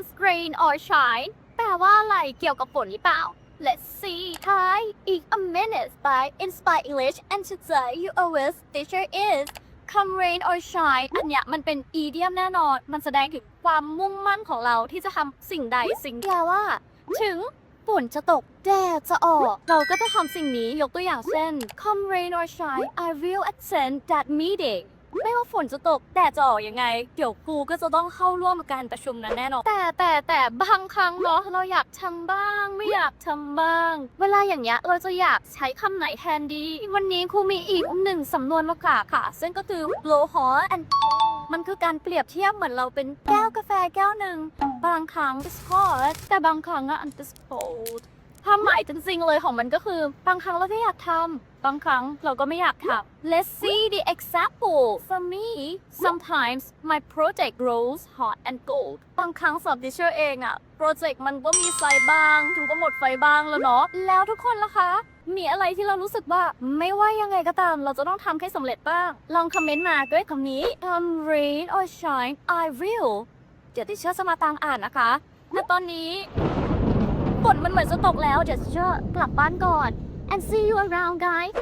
comes rain or shine แปลว่าอะไรเกี่ยวกับฝนหรือเปล่า Let's see Hi in a minute by Inspire English and today you always teacher is come rain or shine อันเนี้ยมันเป็น idiom แน่นอน มันแสดงถึงความมุ่งมั่นของเราที่จะทำสิ่งใดสิ่งแปลว่า ถึงฝนจะตกแดดจะออก เราก็จะทำสิ่งนี้ยกตัวอย่างเช่น come rain or shine I will attend that meeting ไม่ว่าฝนจะตกแดดจะออกยังไง เดี๋ยวกูก็จะต้องเข้าร่วมการประชุมนั้นแน่นอนแต่แต่แต่บางครั้งเนาะเราอยากทำบ้าง ไม่อยากทำบ้าง เวลาอย่างเงี้ยเราจะอยากใช้คำไหนแทนดี วันนี้ครูมีอีกหนึ่งสำนวนมากราค่ะ ซึ่งก็คือ blow hot and cold มันคือการเปรียบเทียบเหมือนเราเป็นแก้วกาแฟแก้วหนึ่งบางครั้ง it's hot แต่บางครั้งอะ it's cold ความหมายจริงๆเลยของมันก็คือบางครั้งเราก็อยากทำบางครั้งเราก็ไม่อยากทำ Let's see the example for me sometimes my project grows hot and cold บางครั้งสอบดิเชอร์เองอะโปรเจกต์มันก็มีไฟบ้าง ถึงก็หมดไฟบ้างแล้วเนาะ แล้วทุกคนล่ะคะ มีอะไรที่เรารู้สึกว่าไม่ว่ายังไงก็ตาม เราจะต้องทำให้สำเร็จบ้าง ลองคอมเมนต์มาด้วยคำนี้ come rain or shine I will เดี๋ยวดิเชอร์จะมาตามอ่านนะคะและตอนนี้ ฝนมันเหมือนจะตกแล้วเดี๋ยวจะกลับบ้านก่อน and see you around guys